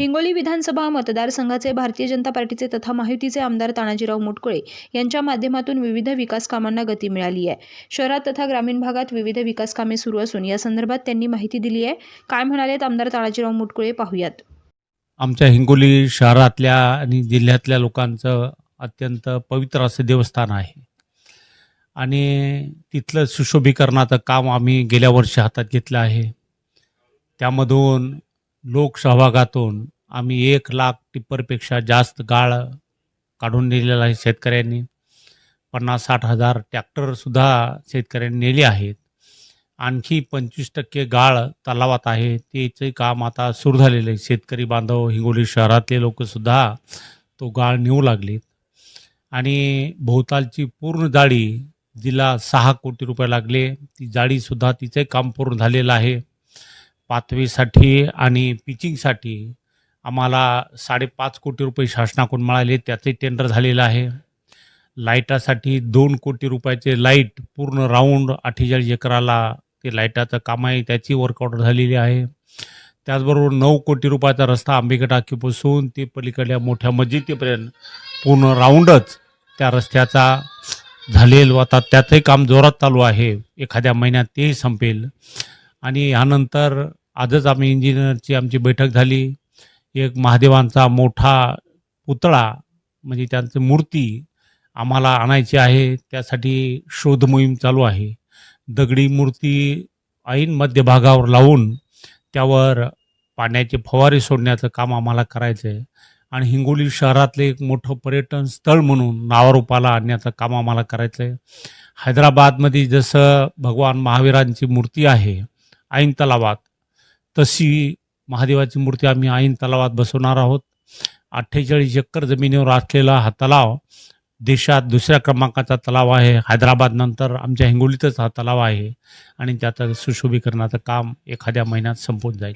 हिंगोली विधानसभा मतदारसंघाचे भारतीय जनता पार्टीचे तथा माहितीचे आमदार तानाजीराव मुटकुळे यांच्या माध्यमातून विविध विकास कामांना गती मिळाली आहे. शहरात तथा ग्रामीण भागात विविध विकास कामे सुरू असून या संदर्भात त्यांनी माहिती दिली आहे. काय म्हणालेत आमदार तानाजीराव मुटकुळे पाहूयात. आमच्या हिंगोली शहरातल्या आणि जिल्ह्यातल्या लोकांचं अत्यंत पवित्र असं देवस्थान आहे. आणि तिथलं सुशोभीकरणाचं काम आम्ही गेल्या वर्षी हातात घेतलं आहे. त्यामधून लोकसहभागातून आम्ही एक लाख टिप्परपेक्षा जास्त गाळ काढून नेलेला आहे शेतकऱ्यांनी. पन्नास साठ हजार ट्रॅक्टरसुद्धा शेतकऱ्यांनी नेले आहेत. आणखी पंचवीस टक्के गाळ तलावात आहे. त्याचे काम आता सुरू झालेलं आहे. शेतकरी बांधव हिंगोली शहरातले लोकसुद्धा तो गाळ नेऊ लागलेत. आणि भोवतालची पूर्ण जाळी जिला सहा कोटी रुपये लागले. ती जाळीसुद्धा तिचे काम पूर्ण झालेलं आहे. पाथवेसाठी आणि पिचिंगसाठी आम्हाला साडेपाच कोटी रुपये शासनाकडून मिळाले. त्याचे टेंडर झालेलं आहे. लाईटासाठी दोन कोटी रुपयाचे लाइट पूर्ण राऊंड अठ्ठेचाळीस एकराला ते लाईटाचं काम आहे. त्याची वर्कआउट झालेली आहे. त्याचबरोबर नऊ कोटी रुपयाचा रस्ता आंबेगड आखीपासून ते पलीकडल्या मोठ्या मस्जिदीपर्यंत पूर्ण राऊंडच त्या रस्त्याचा झालेलं. आता त्याचंही काम जोरात चालू आहे. एखाद्या महिन्यात तेही संपेल. आणि ह्यानंतर आजच आम्ही इंजिनियरची आमची बैठक झाली. एक महादेवांचा मोठा पुतळा म्हणजे त्यांची मूर्ती आम्हाला आणायची आहे. त्यासाठी शोध मोहीम चालू आहे. दगडी मूर्ती ऐन मध्यभागावर लावून त्यावर पाण्याचे फवारे सोडण्याचं काम आम्हाला करायचं आहे. आणि हिंगोली शहरातले एक मोठं पर्यटन स्थळ म्हणून नावारूपाला आणण्याचं काम आम्हाला करायचं आहे. हैदराबादमध्ये जसं भगवान महावीरांची मूर्ती आहे ऐन तलावात तशी महादेवाची मूर्ती आम्ही ऐन तलावात बसवणार आहोत. अठ्ठेचाळीस एकर जमिनीवर असलेला हा तलाव देशात दुसऱ्या क्रमांकाचा तलाव आहे. हैदराबाद नंतर आमच्या हिंगोलीतच हा तलाव आहे आणि त्याचं सुशोभीकरणाचं काम एखाद्या महिन्यात संपून जाईल.